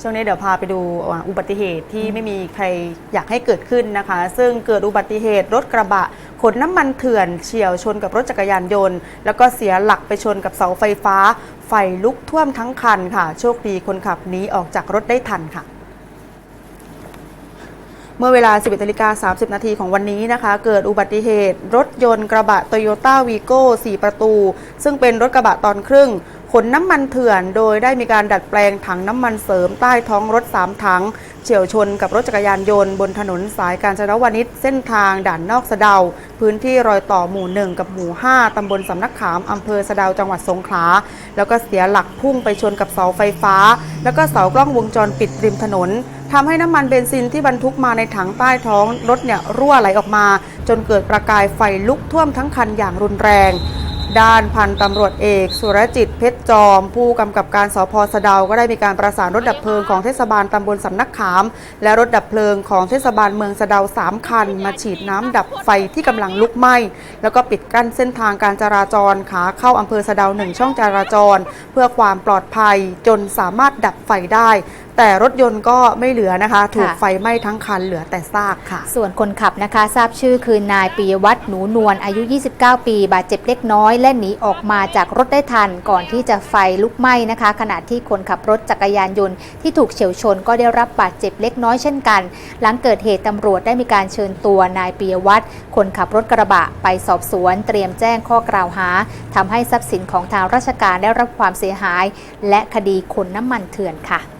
ช่วงนี้เดี๋ยวพาไปดูอุบัติเหตุที่ไม่มีใครอยากให้เกิดขึ้นนะคะ ซึ่งเกิดอุบัติเหตุรถกระบะขนน้ำมันเถื่อนเฉียวชนกับรถจักรยานยนต์ แล้วก็เสียหลักไปชนกับเสาไฟฟ้า ไฟลุกท่วมทั้งคันค่ะ โชคดีคนขับหนีออกจากรถได้ทันค่ะ เมื่อเวลา 11นาฬิกา30 นาทีของวันนี้นะคะ เกิดอุบัติเหตุ รถยนต์กระบะโตโยต้าวีโก้4ประตู ซึ่งเป็นรถกระบะตอนครึ่ง ขนน้ำมันเถื่อน โดยได้มีการดัดแปลงถังน้ำมันเสริมใต้ท้องรถ 3 ถัง เฉียวชนกับรถจักรยานยนต์บนถนนสายการจนวนิชเส้นทางด่านนอกสะเดา พื้นที่รอยต่อหมู่ 1 กับหมู่ 5 ตำบลสำนักขามอำเภอสะเดาจังหวัดสงขลา แล้วก็เสียหลักพุ่งไปชนกับเสาไฟฟ้า แล้วก็เสากล้องวงจรปิดริมถนน ทำให้น้ำมันเบนซินที่บรรทุกมาในถังใต้ท้องรถเนี่ยรั่วไหลออกมา จนเกิดประกายไฟลุกท่วมทั้งคันอย่างรุนแรง ด้านพันตำรวจเอก สุรจิตเพชรจอม ผู้กำกับการสพสะเดาก็ได้มีการประสานรถดับเพลิงของเทศบาลตำบลสำนักขาม และรถดับเพลิงของเทศบาลเมืองสะเดาสามคัน มาฉีดน้ำดับไฟที่กำลังลุกไหม้ แล้วก็ปิดกั้นเส้นทางการจราจรขาเข้าอำเภอสะเดาหนึ่งช่องจราจร เพื่อความปลอดภัยจนสามารถดับไฟได้ แต่รถยนต์ก็ไม่เหลือนะคะ ถูกไฟไหม้ทั้งคันเหลือแต่ซากค่ะ ส่วนคนขับนะคะ ทราบชื่อคือนายปียวัฒน์หนูนวลอายุ 29 ปี บาดเจ็บเล็กน้อย และหนีออกมาจากรถได้ทัน ก่อนที่จะไฟลุกไหม้นะคะ ขณะที่คนขับรถจักรยานยนต์ที่ถูกเฉียวชนก็ได้รับบาดเจ็บเล็กน้อยเช่นกัน หลังเกิดเหตุตำรวจได้มีการเชิญตัวนายปียวัฒน์คนขับรถกระบะไปสอบสวน เตรียมแจ้งข้อกล่าวหาทำให้ทรัพย์สินของทางราชการได้รับความเสียหาย และคดีขนน้ำมันเถื่อนค่ะ